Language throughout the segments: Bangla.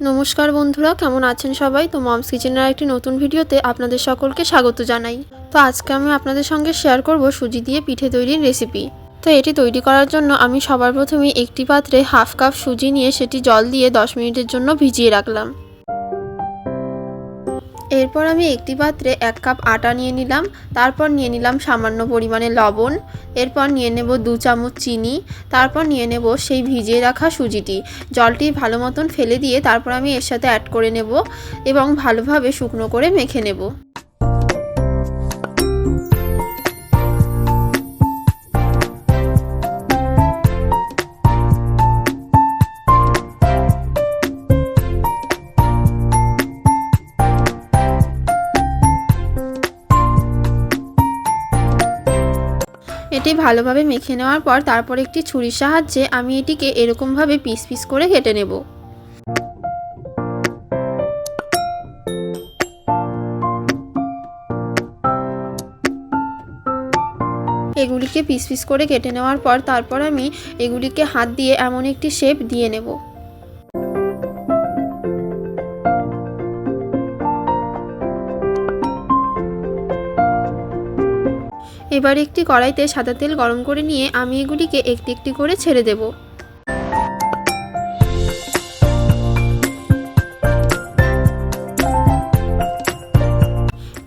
নমস্কার বন্ধুরা, কেমন আছেন সবাই? তো মমস কিচেনের একটি নতুন ভিডিওতে আপনাদের সকলকে স্বাগত জানাই। তো আজকে আমি আপনাদের সঙ্গে শেয়ার করব সুজি দিয়ে পিঠে তৈরির রেসিপি তো এটি তৈরি করার জন্য আমি সবার প্রথমে একটি পাত্রে হাফ কাপ সুজি নিয়ে সেটি জল দিয়ে 10 মিনিটের জন্য ভিজিয়ে রাখলাম। এরপর আমি একটি পাত্রে এক কাপ আটা নিয়ে নিলাম, তারপর নিয়ে নিলাম সামান্য পরিমাণে লবণ, এরপর নিয়ে নেব দু চামচ চিনি, তারপর নিয়ে নেব সেই ভিজিয়ে রাখা সুজিটি। জলটি ভালো মতন ফেলে দিয়ে তারপর আমি এর সাথে অ্যাড করে নেব এবং ভালোভাবে শুকনো করে মেখে নেব। এটি ভালোভাবে মেখে নেওয়ার পর তারপর একটি ছুরির সাহায্যে আমি এটিকে এরকমভাবে পিস পিস করে কেটে নেব। এগুলিকে পিস পিস করে কেটে নেওয়ার পর তারপর আমি এগুলিকে হাত দিয়ে এমন একটি শেপ দিয়ে নেব। এবার একটি কড়াইতে সাদা তেল গরম করে নিয়ে আমি এগুলিকে একটি একটি করে ছেড়ে দেব।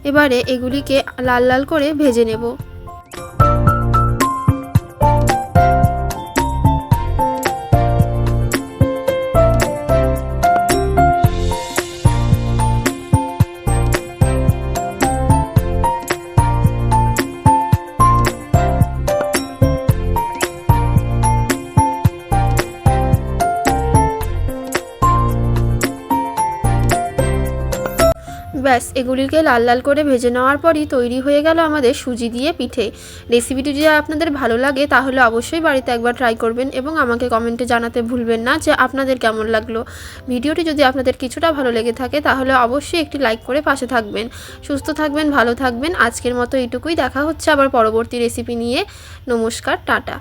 এবারে এগুলিকে লাল লাল করে ভেজে নেব। ব্যাস, এগুলিকে লাল লাল করে ভেজে নেওয়ার পরই তৈরি হয়ে গেল আমাদের সুজি দিয়ে পিঠে। রেসিপিটি যদি আপনাদের ভালো লাগে, তাহলে অবশ্যই বাড়িতে একবার ট্রাই করবেন এবং আমাকে কমেন্টে জানাতে ভুলবেন না যে আপনাদের কেমন লাগল। ভিডিওটি যদি আপনাদের কিছুটা ভালো লেগে থাকে, তাহলে অবশ্যই একটি লাইক করে পাশে থাকবেন। সুস্থ থাকবেন, ভালো থাকবেন। আজকের মতো এইটুকুই। দেখা হচ্ছে আবার পরবর্তী রেসিপি নিয়ে। নমস্কার, টাটা।